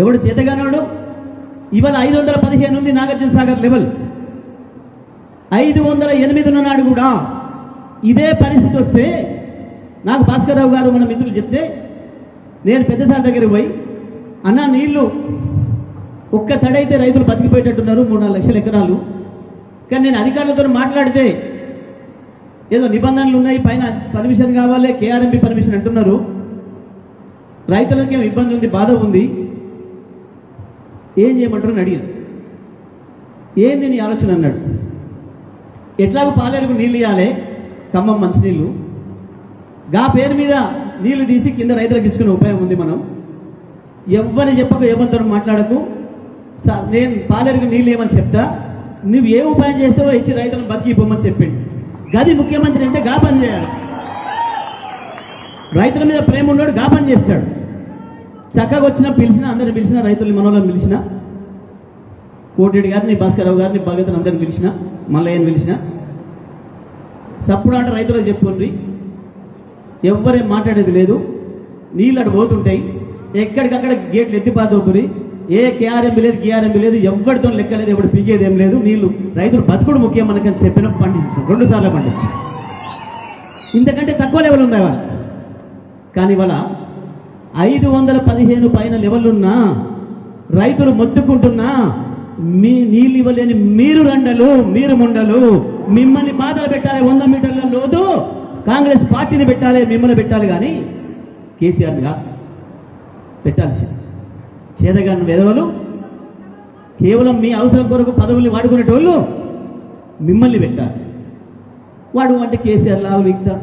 ఎవడు చేతగానోడు? ఇవాళ ఐదు వందల పదిహేను ఉంది నాగార్జున సాగర్ లెవెల్ ఐదు వందల ఎనిమిది ఉన్నాడు కూడా ఇదే పరిస్థితి వస్తే నాకు భాస్కర్రావు గారు మన మిత్రులు చెప్తే నేను పెద్దసారి దగ్గరికి పోయి అన్న నీళ్ళు ఒక్క తడైతే రైతులు బతికిపోయేటట్టున్నారు మూడు నాలుగు లక్షల ఎకరాలు. కానీ నేను అధికారులతో మాట్లాడితే ఏదో నిబంధనలు ఉన్నాయి పైన పర్మిషన్ కావాలి కేఆర్ఎంపీ పర్మిషన్ అంటున్నారు. రైతులకేం ఇబ్బంది ఉంది బాధ ఉంది. ఏం చేయమంటారని అడిగాను. ఏంది నీ ఆలోచన అన్నాడు. ఎట్లాగో పాలేరుకు నీళ్ళు ఇవ్వాలి ఖమ్మం మంచినీళ్ళు. గా పేరు మీద నీళ్ళు తీసి కింద రైతులకు ఇచ్చుకునే ఉపాయం ఉంది మనం. ఎవ్వరిని చెప్పక ఏమంతో మాట్లాడకు. సా- నేను పాలేరుకు నీళ్ళు ఏమని చెప్తా. నువ్వు ఏ ఉపాయం చేస్తావో ఇచ్చి రైతులను బతికి పొమ్మని చెప్పిండు. గది ముఖ్యమంత్రి అంటే గా పని చేయాలి. రైతుల మీద ప్రేమ ఉన్నాడు గా పని చేస్తాడు. చక్కగా వచ్చిన పిలిచిన అందరిని పిలిచిన రైతుల్ని మనోళ్ళని పిలిచిన కోటిరెడ్డి గారిని భాస్కరరావు గారిని భగతని అందరిని పిలిచిన మల్లయ్యని పిలిచిన సప్పుడు అంటే రైతులకు చెప్పుకోండి ఎవ్వరేం మాట్లాడేది లేదు. నీళ్ళు అటు పోతుంటాయి. ఎక్కడికక్కడ గేట్లు ఎత్తిపాతోపురి ఏ కేఆర్ఎంబి లేదు కేఆర్ఎంబి లేదు ఎవరితో లెక్క లేదు ఎవడు పీకేది ఏం లేదు. నీళ్ళు రైతులు బతుకుడు ముఖ్యం మనకని చెప్పిన పండించాం. రెండు సార్లు పండించాం. ఇంతకంటే తక్కువ లెవెల్ ఉంది ఇవాళ? కానీ ఇవాళ ఐదు వందల పదిహేను పైన లెవెలున్నా రైతులు మొత్తుకుంటున్నా మీ నీళ్ళు ఇవ్వలేని మీరు రండలు మీరు ముండలు మిమ్మల్ని బాధలు పెట్టాలి వంద మీటర్ల లోతు కాంగ్రెస్ పార్టీని పెట్టాలి మిమ్మల్ని పెట్టాలి కానీ కేసీఆర్గా పెట్టాల్సి చేదగాని వెదవలు కేవలం మీ అవసరం కొరకు పదవుల్ని వాడుకునేటోళ్ళు మిమ్మల్ని పెట్టాలి. వాడు అంటే కేసీఆర్ లావు మిగతా